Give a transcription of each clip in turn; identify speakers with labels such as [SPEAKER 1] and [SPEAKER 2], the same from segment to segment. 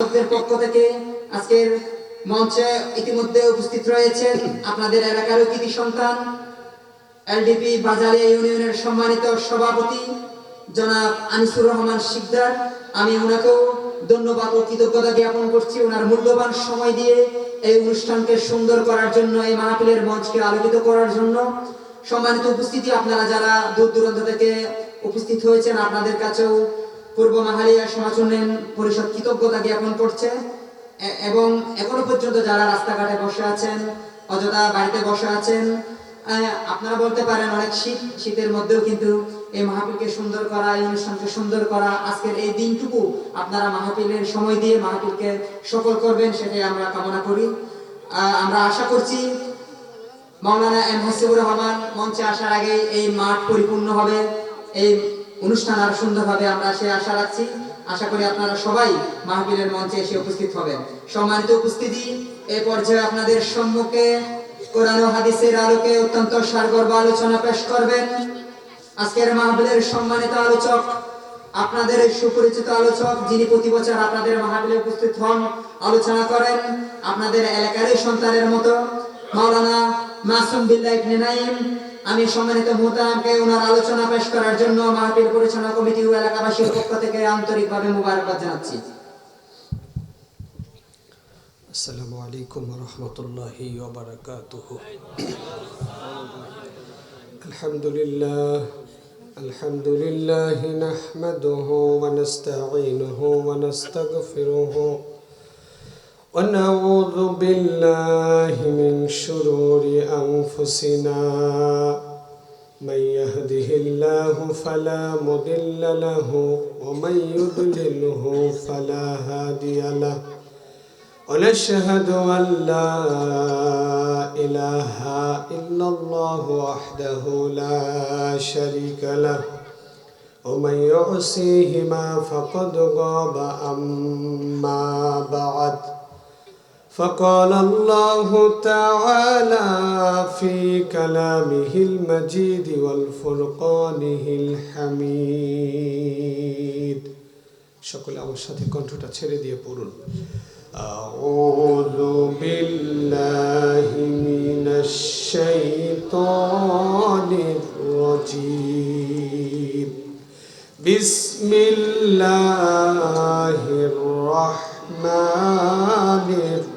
[SPEAKER 1] পক্ষ থেকে আজকের মঞ্চে ইতিমধ্যে উপস্থিত রয়েছেন আপনাদের এলাকার কৃতি সন্তান, এলডিপি বাজারিয়া ইউনিয়নের সম্মানিত সভাপতি জনাব আনিসুর রহমান শিকদার। আমি ওনাকেও ধন্যবাদ ও কৃতজ্ঞতা জ্ঞাপন করছি। ওনার মূল্যবান সময় দিয়ে এই অনুষ্ঠানকে সুন্দর করার জন্য, এই মাহফিলের মঞ্চকে আলোকিত করার জন্য সম্মানিত উপস্থিতি। আপনারা যারা দূর দূরান্ত থেকে উপস্থিত হয়েছেন, আপনাদের কাছেও পূর্ব মাহালিয়া সমাজ উন্নয়ন পরিষদ কৃতজ্ঞতা জ্ঞাপন করছে। এবং এখনও পর্যন্ত যারা রাস্তাঘাটে বসে আছেন, অযথা বাড়িতে বসে আছেন আপনারা বলতে পারেন অনেক শীত, শীতের মধ্যেও কিন্তু এই মাহফিলকে সুন্দর করা, এই অনুষ্ঠানকে সুন্দর করা, আজকের এই দিনটুকু আপনারা মাহফিলের সময় দিয়ে মাহফিলকে সফল করবেন সেটাই আমরা কামনা করি। আমরা আশা করছি মাওলানা এম হাসিবুর রহমান মঞ্চে আসার আগে এই মাঠ পরিপূর্ণ হবে। এই অনুষ্ঠান আরও সুন্দরভাবে আমরা সে আশা রাখছি। আশা করি আপনারা সবাই মাহফিলের মঞ্চে এসে উপস্থিত হবেন। সম্মানিত উপস্থিতি এই পর্যায়ে আপনাদের সম্মুখে কোরআন হাদিসের আলোকে অত্যন্ত সারগর্ভ আলোচনা পেশ করবেন। আজকের মাহফিলের সম্মানিত আলোচক, আপনাদের সুপরিচিত আলোচক, যিনি প্রতি বছর আপনাদের মাহফিলে উপস্থিত হন, আলোচনা করেন আপনাদের এলাকারই সন্তানের মতো। মাওলানা মাসুম বিল্লাহ ইবনে নাইম আমি সম্মানিত মুহতারামকে ওনার আলোচনা পেশ করার জন্য মাহফিল পরিচালনা কমিটি ও এলাকাবাসীর পক্ষ থেকে আন্তরিকভাবে মুবারকবাদ জানাচ্ছি
[SPEAKER 2] السلام عليكم ورحمة الله وبركاته الحمد لله الحمد لله نحمده ونستعينه ونستغفره ونعوذ بالله من شرور أنفسنا من يهده الله فلا مضل له ومن يضلله فلا هادي له ونشهد أن لا إله إلا الله وحده لا شريك له ومن يعصيهما فقد غاب أما بعد فقال الله تعالى في كلامه المجيد والفرقانه الحميد সকলে আমার সাথে কণ্ঠটা ছেড়ে দিয়ে পড়ুন أعوذ بالله من الشيطان الرجيم بسم الله الرحمن الرحيم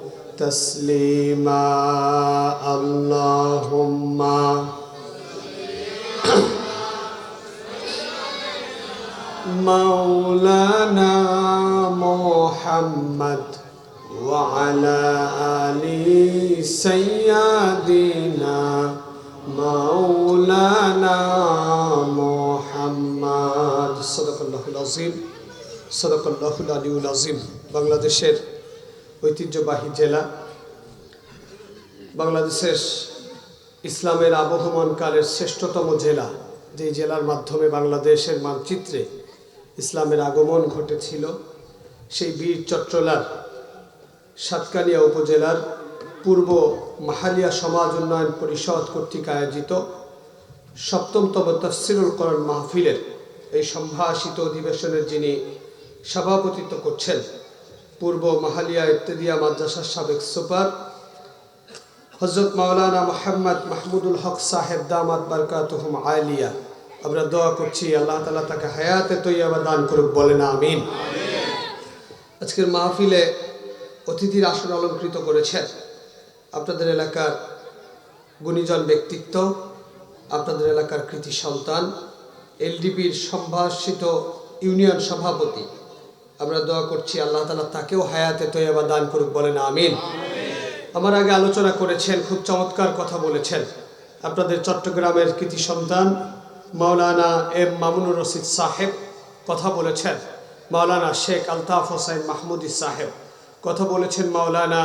[SPEAKER 2] تسليما اللهم مولانا محمد وعلى آل سيدنا مولانا محمد صدق الله العظيم صدق الله العلي العظيم বাংলাদেশের ঐতিহ্যবাহী জেলা। বাংলাদেশের ইসলামের আবহমানকালের শ্রেষ্ঠতম জেলা যে জেলার মাধ্যমে বাংলাদেশের মানচিত্রে ইসলামের আগমন ঘটেছিল, সেই বীর চট্টলার সাতকানিয়া উপজেলার পূর্ব মাহালিয়া সমাজ উন্নয়ন পরিষদ কর্তৃক আয়োজিত সপ্তমতম তফসিরুল করণ মাহফিলের এই সম্ভাষিত অধিবেশনের যিনি সভাপতিত্ব করছেন পূর্ব মাহালিয়া ইত্তেদিয়া মাদ্রাসার সাবেক সুপার হজরত মাওলানা মোহাম্মদ মাহমুদুল হক সাহেব দামাত বারকাতুহুম আলিয়া। আমরা দোয়া করছি, আল্লাহ তালা তাকে হায়াতে তৈয়াবা দান করুক, বলেন আমিন। আজকের মাহফিলে অতিথির আসন অলঙ্কৃত করেছেন আপনাদের এলাকার গুণীজন ব্যক্তিত্ব, আপনাদের এলাকার কৃতি সন্তান, এলডিপির সম্ভাষিত ইউনিয়ন সভাপতি আমরা দোয়া করছি আল্লাহ তালা তাকেও হায়াতে তৈয়াবা দান করুক বলেন আমিন। আমার আগে আলোচনা করেছেন খুব চমৎকার কথা বলেছেন। আপনাদের চট্টগ্রামের কৃতি সন্তান মাওলানা এম মামুনুর রশিদ সাহেব কথা বলেছেন। মাওলানা শেখ আলতাফ হোসাইন মাহমুদি সাহেব কথা বলেছেন মাওলানা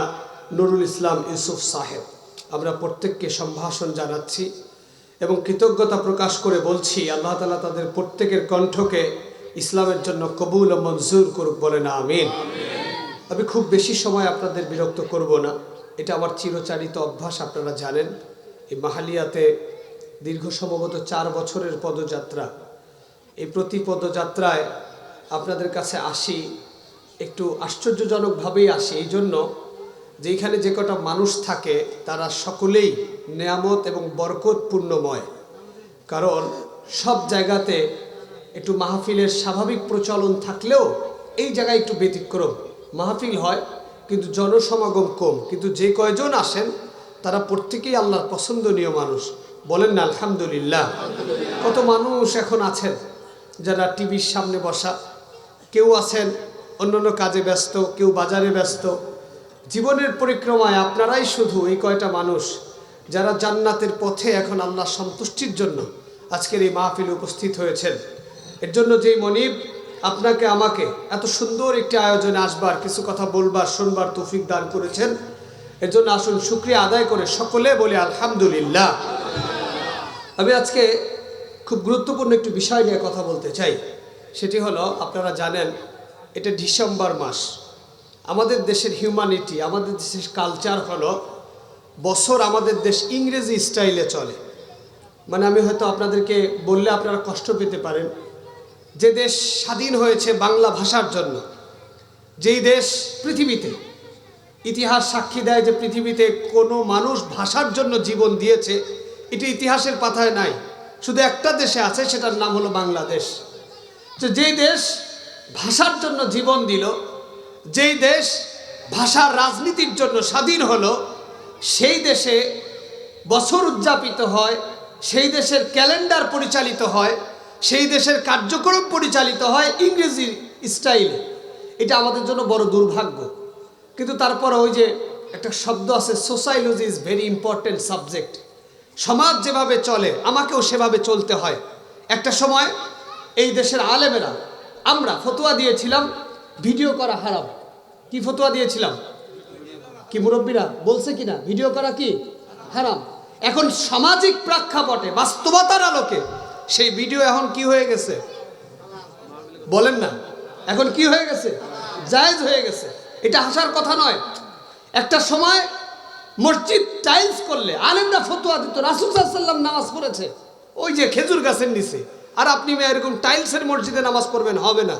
[SPEAKER 2] নুরুল ইসলাম ইউসুফ সাহেব। আমরা প্রত্যেককে সম্ভাষণ জানাচ্ছি এবং কৃতজ্ঞতা প্রকাশ করে বলছি আল্লাহ তালা তাদের প্রত্যেকের কণ্ঠকে ইসলামের জন্য কবুল ও মঞ্জুর করুক বলে না আমিন। আমি খুব বেশি সময় আপনাদের বিরক্ত করব না। এটা আমার চিরচারিত অভ্যাস আপনারা জানেন। এই মাহালিয়াতে দীর্ঘ সম্ভবত চার বছরের পদযাত্রা। এই প্রতি পদযাত্রায় আপনাদের কাছে আসি একটু আশ্চর্যজনকভাবেই আসি। এই জন্য যে এখানে যে কটা মানুষ থাকে তারা সকলেই নেয়ামত এবং বরকতপূর্ণময়। কারণ সব জায়গাতে একটু মাহফিলের স্বাভাবিক প্রচলন থাকলেও এই জায়গায় একটু ব্যতিক্রম। মাহফিল হয়, কিন্তু জনসমাগম কম। কিন্তু যে কয়জন আসেন, তারা প্রত্যেকেই আল্লাহর পছন্দনীয় মানুষ। বলেন না, আলহামদুলিল্লাহ। কত মানুষ এখন আছেন যারা টিভির সামনে বসা। কেউ আছেন, অন্যান্য কাজে ব্যস্ত, কেউ বাজারে ব্যস্ত। জীবনের পরিক্রমায় আপনারাই শুধু এই কয়টা মানুষ যারা জান্নাতের পথে এখন আল্লাহ সন্তুষ্টির জন্য আজকের এই মাহফিলে উপস্থিত হয়েছেন। এর জন্য যেই মনিব আপনাকে আমাকে এত সুন্দর একটি আয়োজনে আসবার, কিছু কথা বলবার, শুনবার তৌফিক দান করেছেন, এর জন্য আসুন, শুক্রিয়া আদায় করে সকলে বলে আলহামদুলিল্লাহ। আমি আজকে খুব গুরুত্বপূর্ণ একটি বিষয় নিয়ে কথা বলতে চাই। সেটি হলো, আপনারা জানেন, এটা ডিসেম্বর মাস। আমাদের দেশের হিউম্যানিটি আমাদের দেশের কালচার হলো, বছর আমাদের দেশ ইংরেজি স্টাইলে চলে। মানে আমি হয়তো আপনাদেরকে বললে আপনারা কষ্ট পেতে পারেন। যে দেশ স্বাধীন হয়েছে বাংলা ভাষার জন্য, যেই দেশ পৃথিবীতে ইতিহাস সাক্ষী দেয় যে পৃথিবীতে কোনো মানুষ ভাষার জন্য জীবন দিয়েছে, এটি ইতিহাসের পাথায় নাই। শুধু একটা দেশে আছে, সেটার নাম হলো বাংলাদেশ। তো যেই দেশ ভাষার জন্য জীবন দিল, যেই দেশ ভাষার রাজনীতির জন্য স্বাধীন হলো, সেই দেশে বছর উদযাপিত হয়, সেই দেশের ক্যালেন্ডার পরিচালিত হয় সেই দেশের কার্যক্রম পরিচালিত হয় ইংরেজি স্টাইলে। এটা আমাদের জন্য বড় দুর্ভাগ্য। কিন্তু তারপর ওই যে একটা শব্দ আছে sociology is very important subject সমাজ যেভাবে চলে, আমাকেও সেভাবে চলতে হয়। একটা সময় এই দেশের আলেমেরা, আমরা ফতোয়া দিয়েছিলাম, ভিডিও করা হারাম। কি ফতোয়া দিয়েছিলাম? কি মুরব্বীরা বলছে কিনা? ভিডিও করা কি হারাম? এখন সামাজিক প্রেক্ষাপটে, বাস্তবতার আলোকে সেই ভিডিও এখন কি হয়ে গেছে? বলেন না। এখন কি হয়ে গেছে? জায়েজ হয়ে গেছে। এটা হাসার কথা নয়। একটা সময় মসজিদ টাইলস করলে, আলেমরা ফতুয়া দিত, রাসুল সাল্লাম নামাজ পড়েছে। ওই যে খেজুর গাছের নিচে। আর আপনি এরকম টাইলসের মসজিদে নামাজ পড়বেন, হবে না।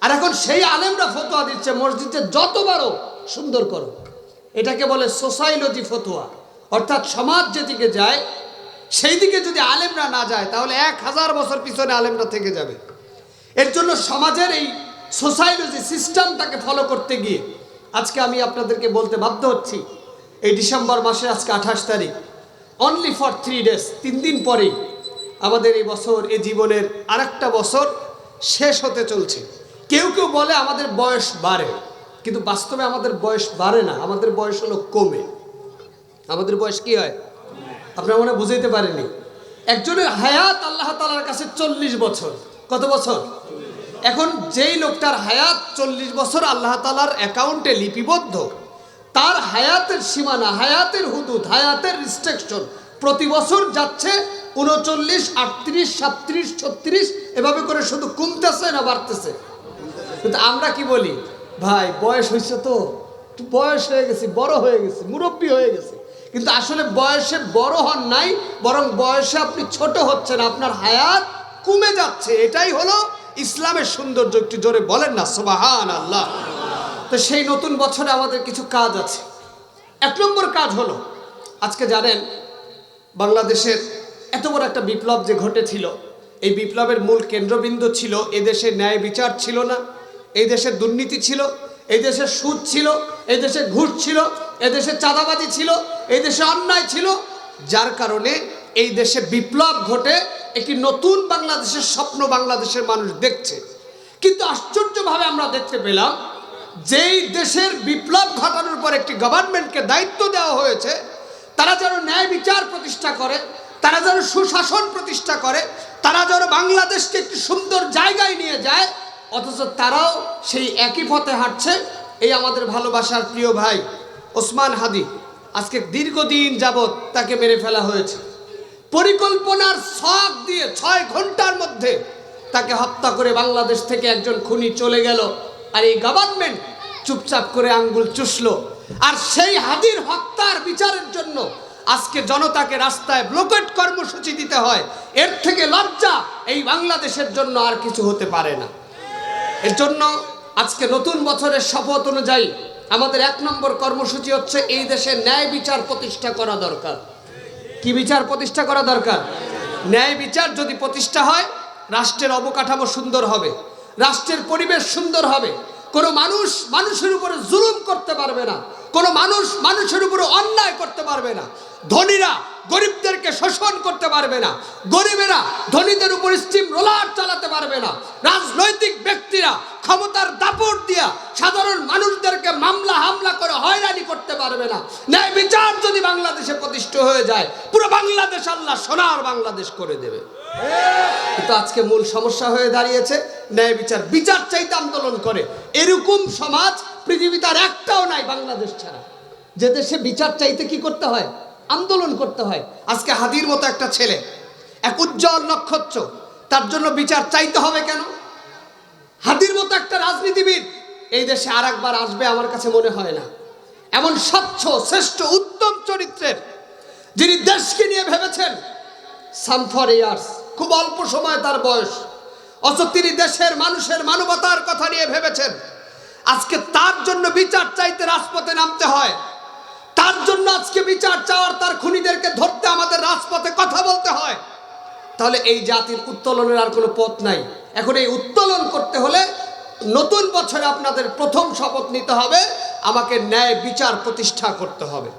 [SPEAKER 2] আর এখন সেই আলেমরা ফতোয়া দিচ্ছে, মসজিদে যতবারও সুন্দর করো। এটাকে বলে সোসাইলজি ফতোয়া। অর্থাৎ সমাজ যেদিকে যায় সেই দিকে যদি আলেমরা না যায়, তাহলে এক হাজার বছর পিছনে আলেমরা থেকে যাবে। এর জন্য সমাজের এই সোসাইলজি সিস্টেমটাকে ফলো করতে গিয়ে আজকে আমি আপনাদেরকে বলতে বাধ্য হচ্ছি, এই ডিসেম্বর মাসে আজকে আঠাশ তারিখ অনলি ফর থ্রি ডেজ তিন দিন পরেই আমাদের এই বছর, এই জীবনের আরেকটা বছর শেষ হতে চলছে। কেউ কেউ বলে আমাদের বয়স বাড়ে, কিন্তু বাস্তবে আমাদের বয়স বাড়ে না, আমাদের বয়স হলো কমে। আমাদের বয়স কি হয়? আপনারা মনে বুঝাইতে পারেনি একজনের হায়াত আল্লাহ তালার কাছে চল্লিশ বছর। কত বছর? এখন যেই লোকটার হায়াত চল্লিশ বছর আল্লাহ তালার অ্যাকাউন্টে লিপিবদ্ধ, তার হায়াতের সীমানা, হায়াতের হুদুদ, হায়াতের রিস্ট্রিকশন প্রতি বছর যাচ্ছে উনচল্লিশ, আটত্রিশ, সাতত্রিশ, ছত্রিশ, এভাবে করে শুধু কমতেছে না বাড়তেছে। কিন্তু আমরা কি বলি? ভাই, বয়স হয়েছে তো। বয়স হয়ে গেছে, বড় হয়ে গেছে, মুরব্বী হয়ে গেছে। কিন্তু আসলে বয়সে বড় হন নাই, বরং বয়সে আপনি ছোট হচ্ছেন, আপনার হায়াত কমে যাচ্ছে। এটাই হলো ইসলামের সৌন্দর্য, একটু জোরে বলেন না সোবাহান আল্লাহ তো সেই নতুন বছরে আমাদের কিছু কাজ আছে। এক নম্বর কাজ হলো, আজকে জানেন, বাংলাদেশের এত বড় একটা বিপ্লব যে ঘটেছিল, এই বিপ্লবের মূল কেন্দ্রবিন্দু ছিল, এদেশে ন্যায় বিচার ছিল না এই দেশের দুর্নীতি ছিল এই দেশে সুদ ছিল এই দেশে ঘুষ ছিল এই দেশে চাঁদাবাজি ছিল, এই দেশে অন্যায় ছিল। যার কারণে এই দেশে বিপ্লব ঘটে, একটি নতুন বাংলাদেশের স্বপ্ন বাংলাদেশের মানুষ দেখছে। কিন্তু আশ্চর্যভাবে আমরা দেখতে পেলাম, যেই দেশের বিপ্লব ঘটানোর পর একটি গভর্নমেন্টকে দায়িত্ব দেওয়া হয়েছে, তারা যেন ন্যায় বিচার প্রতিষ্ঠা করে, তারা যেন সুশাসন প্রতিষ্ঠা করে, তারা যেন বাংলাদেশকে একটি সুন্দর জায়গায় নিয়ে যায়, অথচ তারাও সেই একই পথে হাঁটছে। এই আমাদের ভালোবাসার প্রিয় ভাই ওসমান হাদি, আজকে দীর্ঘদিন যাবৎ তাকে মেরে ফেলা হয়েছে। পরিকল্পনার শখ দিয়ে ছয় ঘণ্টার মধ্যে তাকে হত্যা করে বাংলাদেশ থেকে একজন খুনি চলে গেল আর এই গভর্নমেন্ট চুপচাপ করে আঙ্গুল চুষলো। আর সেই হাদির হত্যার বিচারের জন্য আজকে জনতাকে রাস্তায় ব্লকেট কর্মসূচি দিতে হয়। এর থেকে লজ্জা এই বাংলাদেশের জন্য আর কিছু হতে পারে না। এর জন্য আজকে নতুন বছরের শপথ অনুযায়ী আমাদের এক নম্বর কর্মসূচি হচ্ছে এই দেশে ন্যায় বিচার প্রতিষ্ঠা করা দরকার। কি বিচার প্রতিষ্ঠা করা দরকার? ন্যায় বিচার যদি প্রতিষ্ঠা হয়, রাষ্ট্রের অবকাঠামো সুন্দর হবে, রাষ্ট্রের পরিবেশ সুন্দর হবে। কোনো মানুষ মানুষের উপরে জুলুম করতে পারবে না। কোনো মানুষ মানুষের উপরে অন্যায় করতে পারবে না। ধনীরা গরিবদেরকে শোষণ করতে পারবে না। গরিবেরা ধনীদের উপর স্টিম রোলার চালাতে পারবে না। রাজনৈতিক ব্যক্তিরা ক্ষমতার দাপট দিয়া সাধারণ মানুষদেরকে মামলা হামলা করে হয়রানি করতে পারবে না। ন্যায় বিচার যদি বাংলাদেশে প্রতিষ্ঠা হয়ে যায়, পুরো বাংলাদেশ আল্লাহ সোনার বাংলাদেশ করে দেবে। কিন্তু আজকে মূল সমস্যা হয়ে দাঁড়িয়েছে, ন্যায় বিচার বিচার চাইতে আন্দোলন করে। এরকম সমাজ পৃথিবীতে আর একটাও নাই বাংলাদেশ ছাড়া। যে দেশে বিচার চাইতে কি করতে হয়? আন্দোলন করতে হয়। আজকে হাদির মতো একটা ছেলে, এক উজ্জ্বল নক্ষত্র, তার জন্য বিচার চাইতে হবে কেন? হাদির মতো একটা রাজনীতিবিদ, এই দেশে আর একবার আসবে আমার কাছে মনে হয় না। এমন স্বচ্ছ, শ্রেষ্ঠ, উত্তম চরিত্রের, যিনি দেশকে নিয়ে ভেবেছেন সাম ফর ইয়ার্স, খুব অল্প সময় তার বয়স। অথচ তিনি দেশের মানুষের মানবতার কথা নিয়ে ভেবেছেন। আজকে তার জন্য বিচার চাইতে রাজপথে নামতে হয়। তার জন্য আজকে বিচার চাওয়ার তার খুনিদেরকে ধরতে আমাদের রাজপথে কথা বলতে হয়। তাহলে এই জাতির উত্তোলনের আর কোনো পথ নাই। এখন এই উত্তোলন করতে হলে নতুন বছরে আপনাদের প্রথম শপথ নিতে হবে। আমাকে ন্যায় বিচার প্রতিষ্ঠা করতে হবে।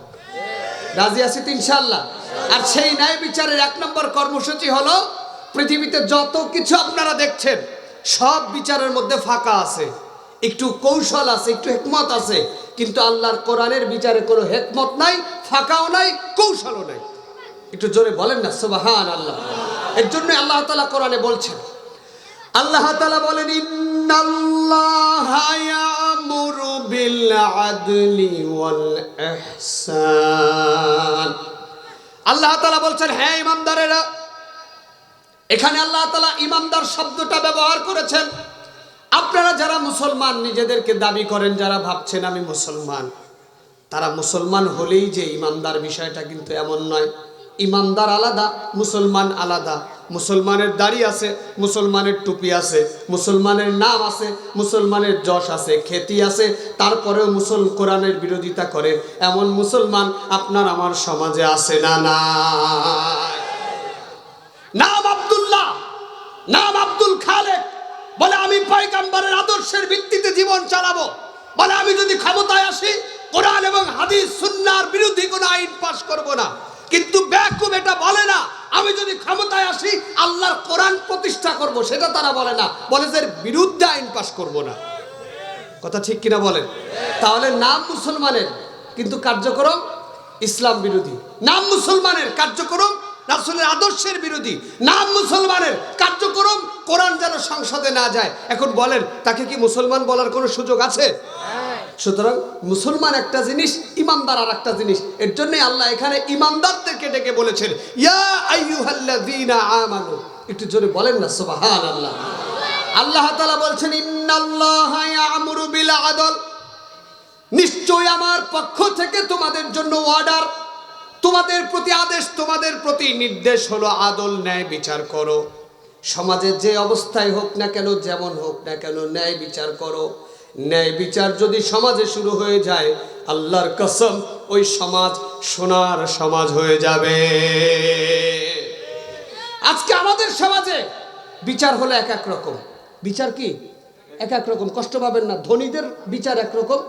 [SPEAKER 2] রাজি আছি ইনশাল্লাহ আর সেই ন্যায় বিচারের এক নম্বর কর্মসূচি হলো পৃথিবীতে যত কিছু আপনারা দেখছেন, সব বিচারের মধ্যে ফাঁকা আছে। একটু কৌশল আছে, একটু হেকমত আছে, কিন্তু আল্লাহর কোরআনের বিচারে কোনো হেকমত নাই, ফাঁকাও নাই, কৌশলও নাই। একটু জোরে বলেন না সুবাহান আল্লাহ এর জন্য আল্লাহ তালা কোরআনে বলছেন, আল্লাহ তালা বলেন আল্লাহ তালা বলছেন হ্যাঁ ইমানদারেরা এখানে আল্লাহ তালা ইমানদার শব্দটা ব্যবহার করেছেন। আপনারা যারা মুসলমান, নিজেদেরকে দাবি করেন, যারা ভাবছেন আমি মুসলমান, তারা মুসলমান হলেই যে ইমানদার বিষয়টা কিন্তু এমন নয়। ইমানদার আলাদা, মুসলমান আলাদা। মুসলমানের দাড়ি আছে, মুসলমানের টুপি আছে, মুসলমানের নাম আছে, মুসলমানের যশ আছে, খ্যাতি আছে, তারপরেও মুসল কোরআনের বিরোধিতা করে। এমন মুসলমান আপনার আমার সমাজে আছে না না নাম আব্দুল্লাহ, নাম আব্দুল খালেক বলে, আমি পয়গাম্বরের আদর্শের ভিত্তিতে জীবন চালাবো। বলে, আমি যদি ক্ষমতায় আসি, কোরআন এবং হাদিস, সুন্নার বিরোধী কোনো আইন পাশ করব না। কিন্তু ব্যাকুব এটা বলে না, আমি যদি ক্ষমতায় আসি, আল্লাহর কোরআন প্রতিষ্ঠা করব। সেটা তারা বলে না। বলে যে বিরুদ্ধে আইন পাশ করব না। কথা ঠিক কিনা বলেন? তাহলে নাম মুসলমানের, কিন্তু কার্যক্রম ইসলাম বিরোধী। নাম মুসলমানের কার্যক্রম রাসুলের আদর্শের বিরোধী, নাম মুসলমানের কার্যক্রম কোরআন যেন সংসদে না যায়। এখন বলেন, তাকে কি মুসলমান বলার কোনো সুযোগ আছে? সুতরাং মুসলমান একটা জিনিস, ইমানদার আর একটা জিনিস। এর জন্য আল্লাহ এখানে ইমানদারদেরকে ডেকে বলেছেন, ইয়া আমানু। একটু জোরে বলেন না, সুবহানাল্লাহ। আল্লাহ তাআলা বলছেন, ইন্নাল্লাহ বিল আদল। নিশ্চয় আমার পক্ষ থেকে তোমাদের জন্য অর্ডার তোমাদের প্রতি আদেশ, তোমাদের প্রতি নির্দেশ হলো আদল, ন্যায়, বিচার করো। সমাজের যে অবস্থায় হোক না কেন, যেমন হোক না কেন, ন্যায় বিচার করো। ন্যায় বিচার যদি সমাজে শুরু হয়ে যায়, আল্লাহর কসম, ওই সমাজ সোনার সমাজ হয়ে যাবে। আজকে আমাদের সমাজে বিচার হলো এক এক রকম। বিচার কি? এক এক রকম। কষ্ট পাবেন না। ধনীদের বিচার একরকম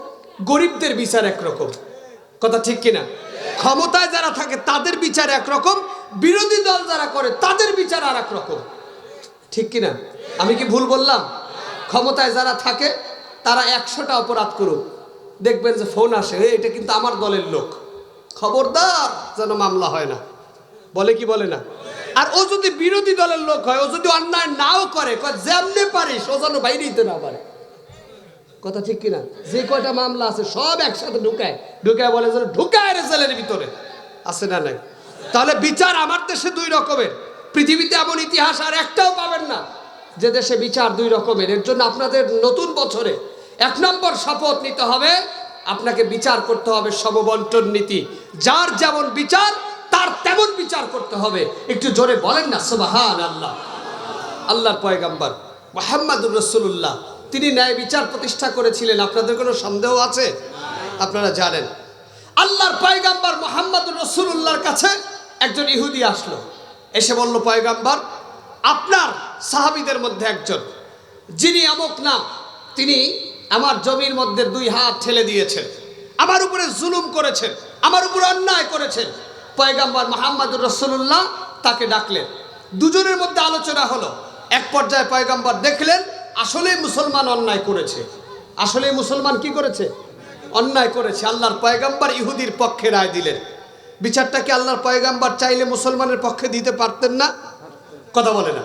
[SPEAKER 2] গরিবদের বিচার একরকম কথা ঠিক কিনা? ক্ষমতায় যারা থাকে, তাদের বিচার একরকম, বিরোধী দল যারা করে, তাদের বিচার আর রকম। ঠিক কিনা? আমি কি ভুল বললাম? ক্ষমতায় যারা থাকে, তারা একশোটা অপরাধ করুক। দেখবেন যে ফোন আসে এটা কিন্তু আমার দলের লোক। খবরদার যেন মামলা হয় না। বলে কি বলে না? আর ও যদি বিরোধী দলের লোক হয়, ও যদি অন্যায় নাও করে যেমনি পারিস, ও যেন বাইরে দিতে না পারে। কথা ঠিক কিনা? যে কয়টা মামলা আছে, সব একসাথে ঢুকায়। ঢুকায় বলে যে ঢুকায় রে জেলের ভিতরে। আছে না নাই? তাহলে বিচার আমার দেশে দুই রকমের। পৃথিবীতে এমন ইতিহাস আর একটাও পাবেন না। যে দেশে বিচার দুই রকমের। এর জন্য আপনাদের নতুন বছরে এক নম্বর শপথ নিতে হবে। আপনাকে বিচার করতে হবে সমবন্টন নীতি। যার যেমন বিচার, তার তেমন বিচার করতে হবে। একটু জোরে বলেন না সুবাহান আল্লাহ আল্লাহর পয়গাম্বার। মোহাম্মদুর রসুল্লাহ তিনি ন্যায় বিচার প্রতিষ্ঠা করেছিলেন। আপনাদের কোনো সন্দেহ আছে? আপনারা জানেন। আল্লাহর পয়গাম্বার মোহাম্মদ রসুল্লাহর কাছে একজন ইহুদি আসলো। এসে বলল, পয়গাম্বার, আপনার সাহাবিদের মধ্যে একজন, যিনি আমক নাম তিনি আমার জমির মধ্যে দুই হাত ঠেলে দিয়েছেন, আমার উপরে জুলুম করেছেন, আমার উপরে অন্যায় করেছেন। পয়গাম্বার মোহাম্মদুর রসুল্লাহ তাকে ডাকলেন। দুজনের মধ্যে আলোচনা হলো। এক পর্যায়ে পয়গাম্বার দেখলেন আসলেই মুসলমান অন্যায় করেছে। আসলে মুসলমান কি করেছে? অন্যায় করেছে। আল্লাহর পয়গাম্বার ইহুদির পক্ষে রায় দিলেন। বিচারটা কি আল্লাহর পয়গাম্বার চাইলে মুসলমানের পক্ষে দিতে পারতেন না? কথা বলে না।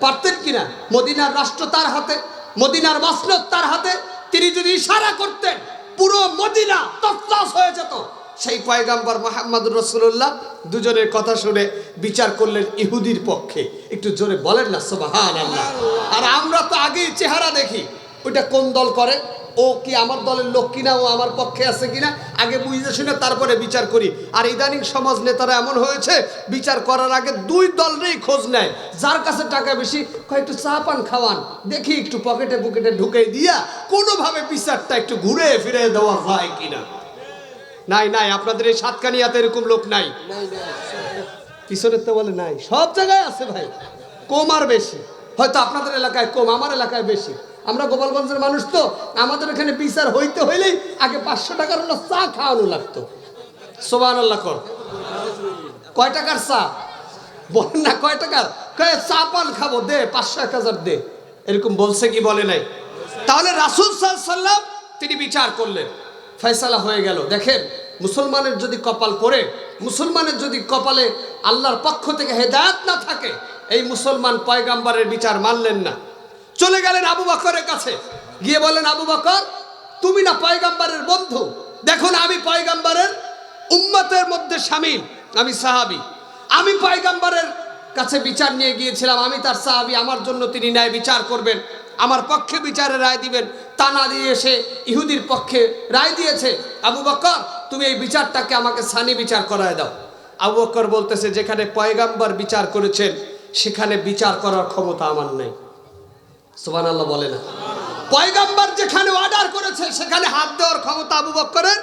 [SPEAKER 2] পারতেন কিনা মদিনার রাষ্ট্র তার হাতে, মদিনার মাসনত তার হাতে। তিনি যদি ইশারা করতেন, পুরো মদিনা তৎলাস হয়ে যেত। সেই পয়গাম্বর মোহাম্মদ রসুল্লাহ দুজনের কথা শুনে বিচার করলেন ইহুদির পক্ষে। একটু জোরে বলেন না সোবাহান আর আমরা তো আগেই চেহারা দেখি, ওইটা কোন দল করে? ও কি আমার দলের লোক কিনা? ও আমার পক্ষে আছে কিনা? আগে বুঝতে শুনে তারপরে বিচার করি। আর ইদানিং সমাজ নেতারা এমন হয়েছে, বিচার করার আগে দুই দলেরই খোঁজ নেয়। যার কাছে টাকা বেশি কয়েকটু চা পান, খাওয়ান। দেখি একটু পকেটে পকেটে ঢুকে দিয়া কোনোভাবে বিচারটা একটু ঘুরে ফিরে দেওয়া হয় কিনা? নাই নাই আপনাদের এই সাতকানিয়াতে এরকম লোক নাই। পিছনের তো বলে নাই সব জায়গায় আছে ভাই কম আর বেশি। হয়তো আপনাদের এলাকায় কম আমার এলাকায় বেশি। আমরা গোপালগঞ্জের মানুষ তো আমাদের এখানে বিচার হইতে হইলেই আগে পাঁচশো টাকার হলো চা খাওয়ানো লাগতো। সোবান আল্লাহ কর। কয় টাকার চা? বলেন না কয় টাকার? কয়ে চা পান খাব দে পাঁচশো এক হাজার দে। এরকম বলছে কি বলে নাই। তাহলে রাসুল সাল্লাম তিনি বিচার করলেন। ফয়সালা হয়ে গেল। দেখেন, মুসলমানের যদি কপাল পড়ে, মুসলমানের যদি কপালে আল্লাহর পক্ষ থেকে হেদায়াত না থাকে, এই মুসলমান পয়গাম্বারের বিচার মানলেন না। চলে গেলেন আবু বকরের কাছে। গিয়ে বলেন আবু বকর, তুমি না পয়গাম্বারের বন্ধু? দেখো না আমি পয়গাম্বারের উম্মতের মধ্যে সামিল আমি সাহাবি। আমি পয়গাম্বারের কাছে বিচার নিয়ে গিয়েছিলাম, আমি তার সাহাবি, আমার জন্য তিনি ন্যায় বিচার করবেন। আমার পক্ষে বিচারে রায় দিবেন। তা না দিয়ে এসে ইহুদির পক্ষে রায় দিয়েছে। আবু বকর, তুমি এই বিচারটাকে আমাকে সানি বিচার করায় দাও। আবু বকর বলতেছে, যেখানে পয়গাম্বার বিচার করেছেন, সেখানে বিচার করার ক্ষমতা আমার নেই। সুবান আল্লাহ বলে না। পয়গাম্বার যেখানে অর্ডার করেছে, সেখানে হাত দেওয়ার ক্ষমতা আবু বক্করের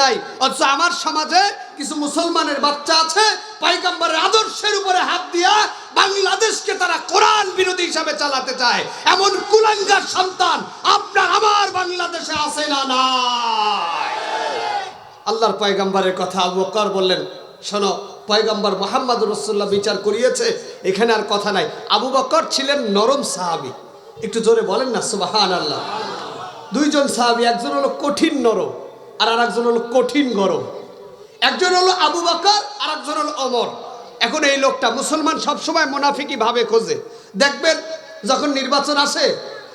[SPEAKER 2] নাই। অথচ আমার সমাজে কিছু মুসলমানের বাচ্চা আছে, পয়গাম্বারের আদর্শের উপরে হাত দিয়া বাংলাদেশকে তারা কোরআন বিরোধী হিসাবে চালাতে চায়। এমন কুলাঙ্গার সন্তান আপনার আমার বাংলাদেশে আছে না নাই? আল্লাহর পয়গাম্বারের কথা আবু বকর বললেন, শোনো, পয়গাম্বর মোহাম্মদ রসুল্লাহ বিচার করিয়েছে, এখানে আর কথা নাই। আবু বকর ছিলেন নরম সাহাবি। একটু জোরে বলেন না সুবাহান আল্লাহ দুইজন সাহাবি, একজন হলো কঠিন নরম। আর আর একজন হলো কঠিন গরম। একজন হলো আবু বকর আর একজন হলো অমর এখন এই লোকটা মুসলমান সবসময় মোনাফিকি ভাবে খোঁজে। দেখবেন যখন নির্বাচন আসে,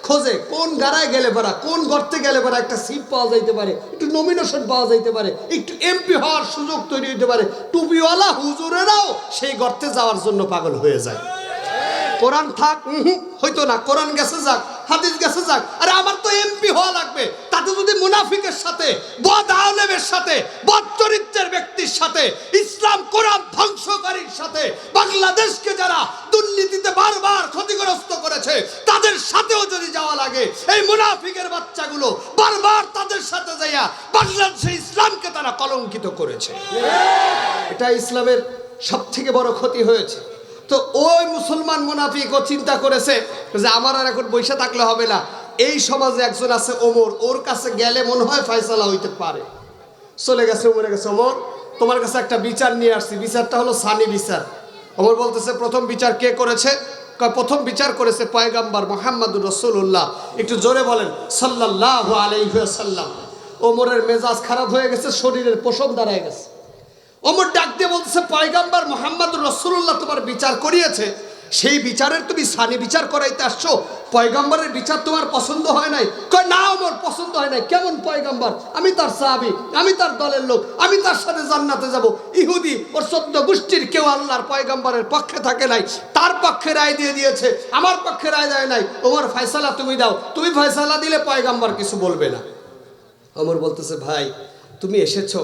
[SPEAKER 2] খোঁজে কোন গাড়ায় গেলে পারা, কোন গর্তে গেলে পারা একটা সিট পাওয়া যাইতে পারে, একটু নমিনেশন পাওয়া যাইতে পারে, একটু এমপি হওয়ার সুযোগ তৈরি হইতে পারে। টুপিওয়ালা হুজুরেরাও সেই গর্তে যাওয়ার জন্য পাগল হয়ে যায়। কোরআন থাক হয়তো না, কোরআন গেছে যাক। হাদিস গেছে যাক। আরে আমার তো এমপি হওয়া লাগবে। তাতে যদি মুনাফিকের সাথে, বদ আলেমের সাথে, বদ চরিত্রের ব্যক্তির সাথে, ইসলাম, কোরআন ধ্বংসকারীর সাথে, বাংলাদেশকে যারা দুর্নীতিতে বারবার ক্ষতিগ্রস্ত করেছে, তাদের সাথেও যদি যাওয়া লাগে, এই মুনাফিকের বাচ্চাগুলো বারবার তাদের সাথে যাইয়া বাংলাদেশে ইসলামকে তারা কলঙ্কিত করেছে। এটা ইসলামের সব থেকে বড় ক্ষতি হয়েছে। তো ওই মুসলমান মুনাফিক ও চিন্তা করেছে যে আমার আর এখন বৈশা থাকলে হবে না। এই সমাজে একজন আছে ওমর, ওর কাছে গেলে মনে হয় ফয়সালা হইতে পারে। চলে গেছে ওমরে গেছে। ওমর, তোমার কাছে একটা বিচার নিয়ে আসছি। বিচারটা হলো সানি বিচার। ওমর বলতেছে, প্রথম বিচার কে করেছে? প্রথম বিচার করেছে পয়গাম্বার মোহাম্মদুর রসুল্লাহ একটু জোরে বলেন সাল্লাহ আলাইসাল্লাম ওমরের মেজাজ খারাপ হয়ে গেছে, শরীরের পোষণ দাঁড়ায় গেছে। ওমর ডাক দিয়ে বলতেছে পয়গাম্বার মোহাম্মদ রসুল্লাহ তোমার বিচার করিয়েছে। সেই বিচারের তুমি সানি বিচার করাইতে আসছো। পয়গাম্বরের বিচার তোমার পছন্দ হয় নাই। কয়, না আমার পছন্দ হয় নাই। কেমন পয়গাম্বার? আমি তার সাহাবি, আমি তার দলের লোক, আমি তার সাথে জান্নাতে যাব। ইহুদি ওর সদ্য গোষ্ঠীর কেউ আল্লাহর পয়গাম্বারের পক্ষে থাকে নাই। তার পক্ষে রায় দিয়ে দিয়েছে, আমার পক্ষে রায় দেয় নাই। ওমর, ফয়সালা তুমি দাও। তুমি ফয়সালা দিলে পয়গাম্বার কিছু বলবে না। অমর বলতেছে, ভাই, তুমি এসেছ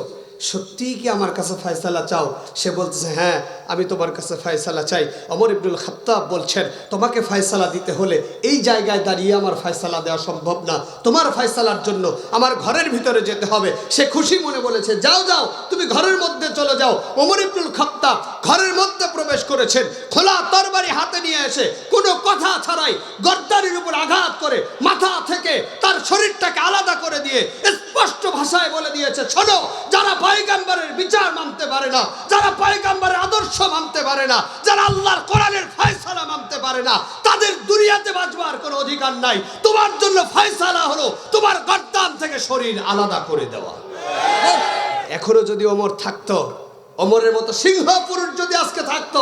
[SPEAKER 2] সত্যিই কি আমার কাছে ফয়সালা চাও? সে বলতেছে হ্যাঁ আমি তোমার কাছে ফয়সালা চাই। অমর ইবনুল খাত্তাব বলছেন, তোমাকে ফয়সালা দিতে হলে এই জায়গায় দাঁড়িয়ে আমার ফয়সালা দেওয়া সম্ভব না। তোমার ফয়সালার জন্য আমার ঘরের ভিতরে যেতে হবে। সে খুশি মনে বলেছে, যাও যাও, তুমি ঘরের মধ্যে চলে যাও। অমর ইবনুল খাত্তাব ঘরের মধ্যে প্রবেশ করেছেন, খোলা তরবারি হাতে নিয়ে এসে কোনো কথা ছাড়াই গদ্দারির উপর আঘাত করে মাথা থেকে তার শরীরটাকে আলাদা করে দিয়ে স্পষ্ট ভাষায় বলে দিয়েছে, শোনো, যারা পয়গাম্বরের বিচার মানতে পারে না, যারা পয়গাম্বরের আদর্শ মানতে পারে না, যারা আল্লাহর কোরআনের ফয়সালা মানতে পারে না, তাদের দুনিয়াতে বাঁচবার কোনো অধিকার নাই। তোমার জন্য ফয়সালা হলো তোমার গর্দান থেকে শরীর আলাদা করে দেওয়া। এখনও যদি অমর থাকতো অমরের মতো সিংহ পুরুষ যদি আজকে থাকতো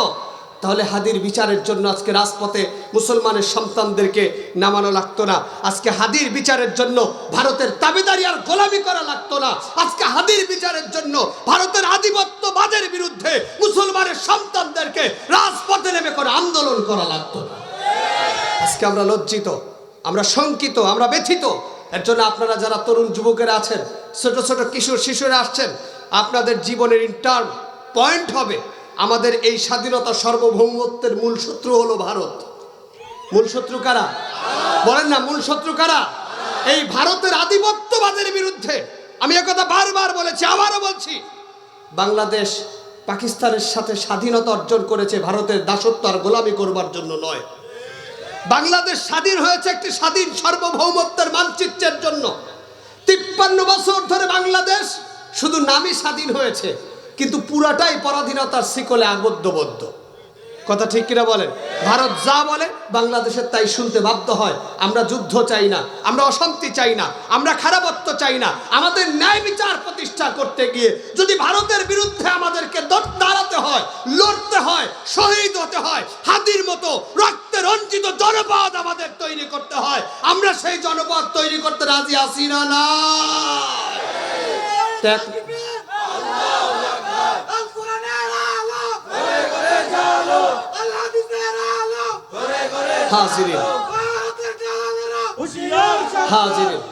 [SPEAKER 2] তাহলে হাদির বিচারের জন্য আজকে রাজপথে মুসলমানের সন্তানদেরকে নামানো লাগতো না। আজকে হাদির বিচারের জন্য ভারতের তাবেদারি আর গোলামি করা লাগতো না। আজকে হাদির বিচারের জন্য ভারতের আধিপত্যবাদের বিরুদ্ধে মুসলমানের সন্তানদেরকে রাজপথে নেমে করে আন্দোলন করা লাগতো না। আজকে আমরা লজ্জিত, আমরা শঙ্কিত, আমরা ব্যথিত। এর জন্য আপনারা যারা তরুণ যুবকেরা আছেন, ছোট ছোট কিশোর শিশুরা আসছেন, আপনাদের জীবনের ইন্টার্ন পয়েন্ট হবে। আমাদের এই স্বাধীনতা সার্বভৌমত্বের মূল শত্রু হলো ভারত। মূল শত্রু কারা? বলেন না, মূল শত্রু কারা? এই ভারতের আধিপত্যবাদের বিরুদ্ধে। আমি একথা বারবার বলেছি, আবারও বলছি। বাংলাদেশ পাকিস্তানের সাথে স্বাধীনতা অর্জন করেছে ভারতের দাসত্ব আর গোলামি করবার জন্য নয়। বাংলাদেশ স্বাধীন হয়েছে একটি স্বাধীন সার্বভৌমত্বের মানচিত্রের জন্য। তিপ্পান্ন বছর ধরে বাংলাদেশ শুধু নামই স্বাধীন হয়েছে। কিন্তু পুরাটাই পরাধীনতার শিকলে আবদ্ধবদ্ধ। কথা ঠিক কিনা বলেন? ভারত যা বলে বাংলাদেশের তাই শুনতে বাধ্য হয়। আমরা যুদ্ধ চাই না, আমরা অশান্তি চাই না, আমরা খারাপত্ব চাই না। আমাদের ন্যায় বিচার প্রতিষ্ঠা করতে গিয়ে যদি ভারতের বিরুদ্ধে আমাদেরকে দাঁড়াতে হয়, লড়তে হয়, শহীদ হতে হয়, হাতির মতো রক্তে রঞ্জিত জনপদ আমাদের তৈরি করতে হয়, আমরা সেই জনপদ তৈরি করতে রাজি আছি না না দেখ
[SPEAKER 3] আল কোরআনের আলো ঘরে ঘরে জালো আল্লাহ হাদিসের আলো
[SPEAKER 2] হাজিরিন। হাজিরিন।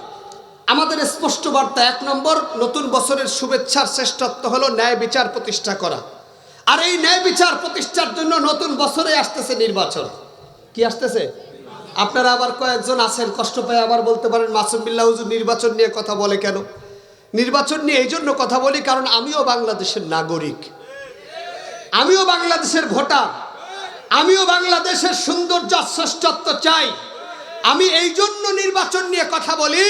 [SPEAKER 2] আমাদের স্পষ্ট বার্তা এক নম্বর, নতুন বছরের শুভেচ্ছার শ্রেষ্ঠত্ব হলো ন্যায় বিচার প্রতিষ্ঠা করা। আর এই ন্যায় বিচার প্রতিষ্ঠার জন্য নতুন বছরে আসতেছে নির্বাচন। কি আসতেছে? আপনারা আবার কয়েকজন আছেন, কষ্ট পায় আবার বলতে পারেন, মাসুম বিল্লাহ হুজুর নির্বাচন নিয়ে কথা বলে কেন? নির্বাচন নিয়ে এই জন্য কথা বলি কারণ আমিও বাংলাদেশের নাগরিক। আমিও বাংলাদেশের ভোটার। আমিও বাংলাদেশের সৌন্দর্য শ্রেষ্ঠত্ব চাই। আমি এই জন্য নির্বাচন নিয়ে কথা বলি,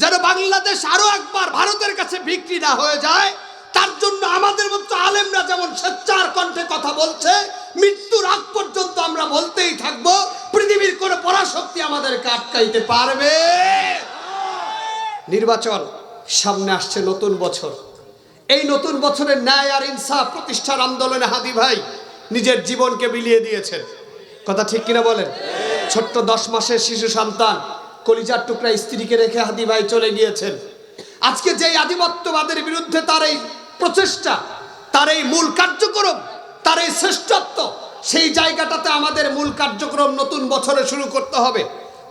[SPEAKER 2] যেন বাংলাদেশ আরও একবার ভারতের কাছে বিক্রি না হয়ে যায়। তার জন্য আমাদের মতো আলেমরা যেমন স্বেচ্ছার কণ্ঠে কথা বলছে, মৃত্যুর আগ পর্যন্ত আমরা বলতেই থাকব, পৃথিবীর কোনো পরাশক্তি আমাদেরকে আটকাইতে পারবে। নির্বাচন সামনে আসছে নতুন বছর। এই নতুন বছরের ন্যায় আর ইনসাফ প্রতিষ্ঠার আন্দোলনে হাদি ভাই নিজের জীবনকে বিলিয়ে দিয়েছেন। কথা ঠিক কিনা বলেন? ছোট্ট দশ মাসের শিশু সন্তান কলিজার টুকরা স্ত্রীকে রেখে হাদি ভাই চলে গিয়েছেন। আজকে যেই আধিপত্যবাদের বিরুদ্ধে তার এই প্রচেষ্টা, তার এই মূল কার্যক্রম, তার এই শ্রেষ্ঠত্ব, সেই জায়গাটাতে আমাদের মূল কার্যক্রম নতুন বছরে শুরু করতে হবে।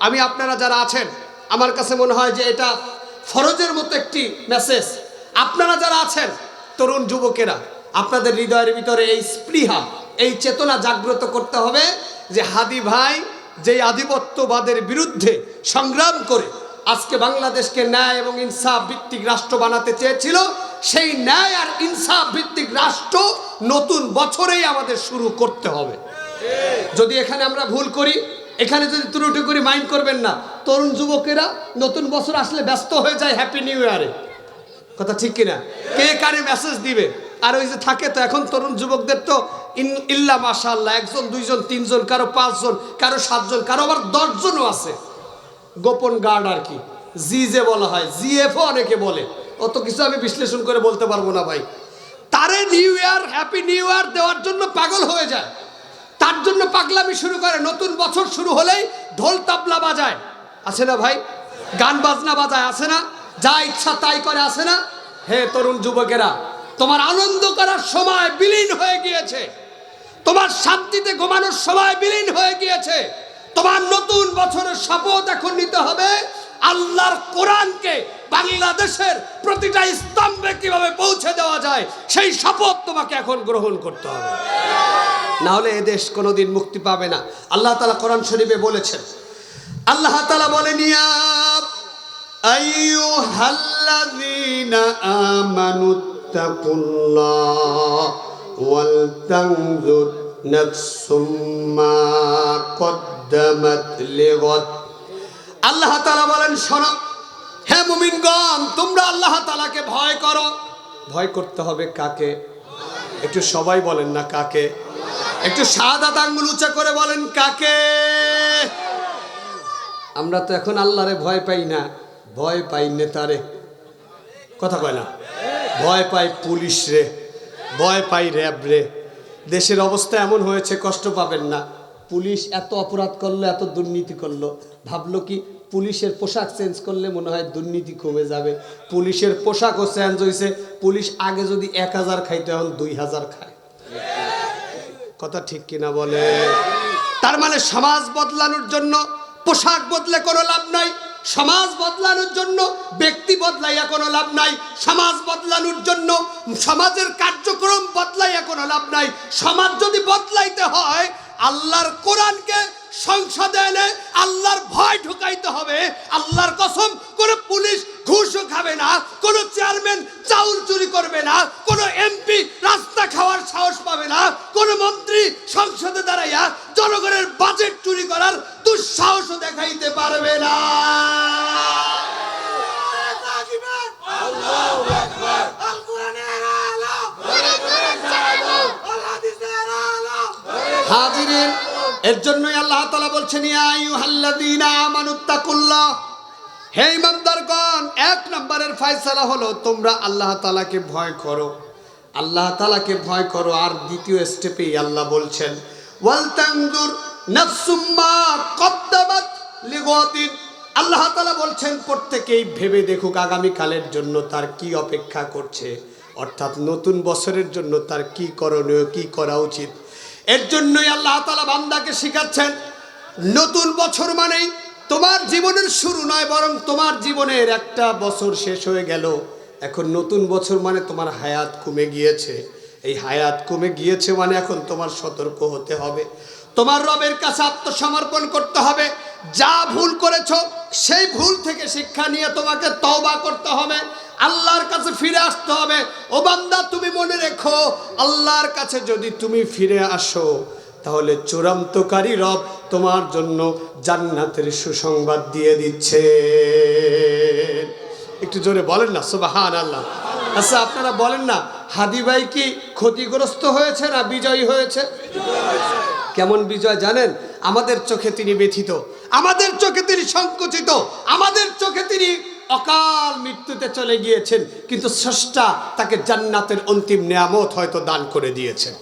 [SPEAKER 2] আমি আপনারা যারা আছেন, আমার কাছে মনে হয় যে এটা ফরজের মতো একটি মেসেজ। আপনারা যারা আছেন, তরুণ যুবকেরা আপনাদের হৃদয়ের ভিতরে এই স্পৃহা, এই চেতনা জাগ্রত করতে হবে যে হাদি ভাই যেই আধিপত্যবাদের বিরুদ্ধে সংগ্রাম করে আজকে বাংলাদেশকে ন্যায় এবং ইনসাফ ভিত্তিক রাষ্ট্র বানাতে চেয়েছিল, সেই ন্যায় আর ইনসাফ ভিত্তিক রাষ্ট্র নতুন বছরেই আমাদের শুরু করতে হবে। যদি এখানে আমরা ভুল করি, এখানে যদি ত্রুটি করি, মাইন্ড করবেন না। তরুণ যুবকেরা নতুন বছর আসলে ব্যস্ত হয়ে যায়, হ্যাপি নিউ ইয়ারে। কথা ঠিক কিনা? কে কারে মেসেজ দিবে? আর ওই যে থাকে তো, এখন তরুণ যুবকদের তো ইল্লা মাশাল্লাহ একজন, দুইজন, তিনজন, কারও পাঁচজন, কারও সাতজন, কারও আবার দশজনও আছে। গোপন গার্ড আর কি। জি যে বলা হয়, জি জিএফও অনেকে বলে। অত কিছু আমি বিশ্লেষণ করে বলতে পারব না ভাই। তারে new year, happy new year দেওয়ার জন্য পাগল হয়ে যায়। তার জন্য পাগলামি শুরু করে, নতুন বছর শুরু হলেই ঢোল তাবলা বাজায়। আছে না ভাই? গান বাজনা বাজায়, আছে না? যা ইচ্ছা তাই করে, আছে না? হে তরুণ যুবকেরা তোমার আনন্দ করার সময় বিলীন হয়ে গিয়েছে। তোমার শান্তিতে ঘুমানোর সময় বিলীন হয়ে গিয়েছে। তোমার নতুন বছরের শপথ এখন নিতে হবে। আল্লাহর কোরআনকে বাংলাদেশের প্রতিটা স্তম্ভে কীভাবে পৌঁছে দেওয়া যায়, সেই শপথ তোমাকে এখন গ্রহণ করতে হবে। না হলে এদেশ কোনোদিন মুক্তি পাবে না। আল্লাহ তালা কোরআন শরীফে বলেছেন, আল্লাহ তালা বলেন, ইয়া আইয়ুহাল্লাযীনা আমানু তাকুল্লাহ ওয়াল তানজুর নাফসুম মা কদ্দামাত লিগাদ আল্লাহ তাআলা বলেন, শোনো, হে মুমিনগণ, তোমরা আল্লাহ তাআলাকে ভয় করো। ভয় করতে হবে কাকে? একটু সবাই বলেন না কাকে? একটু সাদাত আঙ্গুল উঁচা করে বলেন কাকে? আমরা তো এখন আল্লাহরে ভয় পাই না। ভয় পাই নেতারে। কথা কয় না? ভয় পাই পুলিশ রে, ভয় পাই র্যাব রে। দেশের অবস্থা এমন হয়েছে, কষ্ট পাবেন না। পুলিশ এত অপরাধ করল, এত দুর্নীতি করল। ভাবলো কি পুলিশের পোশাক চেঞ্জ করলে মনে হয় দুর্নীতি কমে যাবে। পুলিশের পোশাকও চেঞ্জ হয়েছে পুলিশ আগে যদি এক হাজার খাইতো, এখন দুই হাজার খায়। কথা ঠিক কিনা বলে? তার মানে সমাজ বদলানোর জন্য পোশাক বদলে কোনো লাভ নাই। সমাজ বদলানোর জন্য, ব্যক্তি বদলাইয়া কোনো লাভ নাই। সমাজ বদলানোর জন্য, সমাজের কার্যক্রম বদলাইয়া কোনো লাভ নাই। সমাজ যদি বদলাইতে হয়, আল্লাহর কোরআনকে সংসদে এনে আল্লাহর ভয় ঢুকাইতে হবে। আল্লাহর কসম কোনো পুলিশ ঘুষও খাবে না কোনো চেয়ারম্যান চাউল চুরি করবে না কোনো এমপি রাস্তা খাওয়ার সাহস পাবে না কোনো মন্ত্রী সংসদে দাঁড়াইয়া জনগণের বাজেট চুরি করার দুঃসাহসও দেখাইতে পারবে না। হাজিরিন এর জন্যই আল্লাহ তালা বলছেন আমানুত্তাকুল্লাহ হে ইমানদারগণ, এক নম্বরের ফয়সালা হলো তোমরা আল্লাহ তাআলাকে ভয় করো। আল্লাহ তাআলাকে ভয় করো। আর দ্বিতীয় স্টেপেই আল্লাহ বলছেন ওয়াল তানজুর নাফসুম মা কদ্দামাত আল্লাহ তাআলা বলছেন, প্রত্যেকেই ভেবে দেখুক আগামী কালের জন্য তার কি অপেক্ষা করছে। অর্থাৎ নতুন বছরের জন্য তার কি করণীয়, কি করা উচিত? এর জন্যই আল্লাহ তালা বান্দাকে শিখাচ্ছেন, নতুন বছর মানেই তোমার জীবনের শুরু নয় বরং তোমার জীবনের একটা বছর শেষ হয়ে গেল। এখন নতুন বছর মানে তোমার হায়াত কমে গিয়েছে। এই হায়াত কমে গিয়েছে মানে এখন তোমার সতর্ক হতে হবে। তোমার রবের কাছে আত্মসমর্পণ করতে হবে। যা ভুল করেছ, সেই ভুল থেকে শিক্ষা নিয়ে তোমাকে তওবা করতে হবে। আল্লাহর কাছে ফিরে আসতে হবে। ও বান্দা, তুমি মনে রেখো, আল্লাহর কাছে যদি তুমি ফিরে আসো, তাহলে চূড়ান্তকারী রব তোমার জন্য জান্নাতের সুসংবাদ দিয়ে দিচ্ছে। একটু জোরে বলেন না সুবাহান আল্লাহ আচ্ছা আপনারা বলেন না, হাদি ভাই কি ক্ষতিগ্রস্ত হয়েছে না বিজয়ী হয়েছে? কেমন বিজয় জানেন? আমাদের চোখে তিনি ব্যথিত। আমাদের চোখে তিনি সংকুচিত। আমাদের চোখে তিনি অকাল মৃত্যুতে চলে গিয়েছেন। কিন্তু স্রষ্টা তাকে জান্নাতের অন্তিম নিয়ামত হয়তো দান করে দিয়েছেন।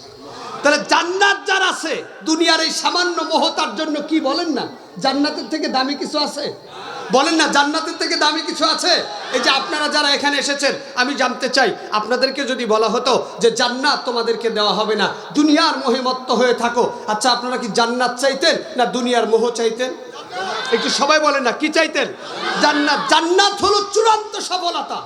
[SPEAKER 2] তাহলে জান্নাত যার আছে, দুনিয়ার এই সামান্য মোহতার জন্য কি বলেন না? জান্নাতের থেকে দামি কিছু আছে? বলেন না, জান্নাতের থেকে দামি কিছু আছে? এই যে আপনারা যারা এখানে এসেছেন, আমি জানতে চাই, আপনাদেরকে যদি বলা হতো যে জান্নাত তোমাদেরকে দেওয়া হবে না, দুনিয়ার মোহে মত্ত হয়ে থাকো। আচ্ছা আপনারা কি জান্নাত চাইতেন না দুনিয়ার মোহ চাইতেন? একটু সবাই বলেন না, কি চাইতেন? জান্নাত জান্নাত হলো চূড়ান্ত সফলতা।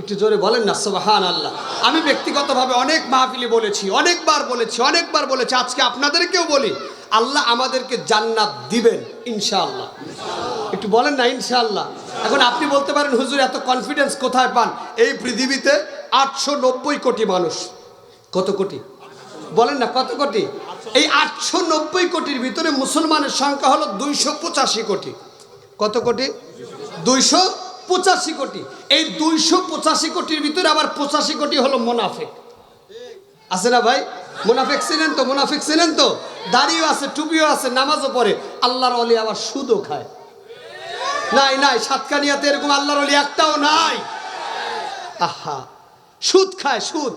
[SPEAKER 2] একটু জোরে বলেন না সুবাহান আল্লাহ আমি ব্যক্তিগতভাবে অনেক মাহফিলি বলেছি, অনেকবার বলেছি অনেকবার বলেছি, আজকে আপনাদেরকেও বলি, আল্লাহ আমাদেরকে জান্নাত দিবেন, ইনশাআল্লাহ। একটু বলেন না, ইনশাআল্লাহ। এখন আপনি বলতে পারেন, হুজুর, এত কনফিডেন্স কোথায় পান? এই পৃথিবীতে আটশো নব্বই কোটি মানুষ। কত কোটি? বলেন না, কত কোটি? এই আটশো নব্বই কোটির ভিতরে মুসলমানের সংখ্যা হলো দুইশো পঁচাশি কোটি। কত কোটি? দুইশো পঁচাশি কোটি। এই দুইশো পঁচাশি কোটির ভিতরে আবার পঁচাশি কোটি হলো মোনাফেক। আছে না ভাই? মোনাফেক ছিলেন তো, মোনাফেক ছিলেন তো? দাড়িও আছে, টুপিও আছে, নামাজও পড়ে। আল্লাহর অলি আবার সুদও খায়। নাই নাই, সাতকানিয়াতে এরকম আল্লাহর অলি একটাও নাই। আহা, সুদ খায়, সুদ।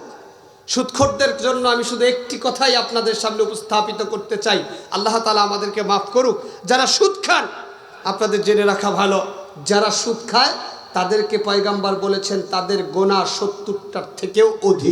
[SPEAKER 2] সুৎখরদের জন্য আমি শুধু একটি কথাই আপনাদের সামনে উপস্থাপিত করতে চাই। আল্লাহ তালা আমাদেরকে মাফ করুক। যারা সুদ খান, আপনাদের জেনে রাখা ভালো। যারা সুদ খায়, তাদেরকে পয়গাম্বার বলেছেন, তাদের গোনা সত্তরটার থেকেও অধিক।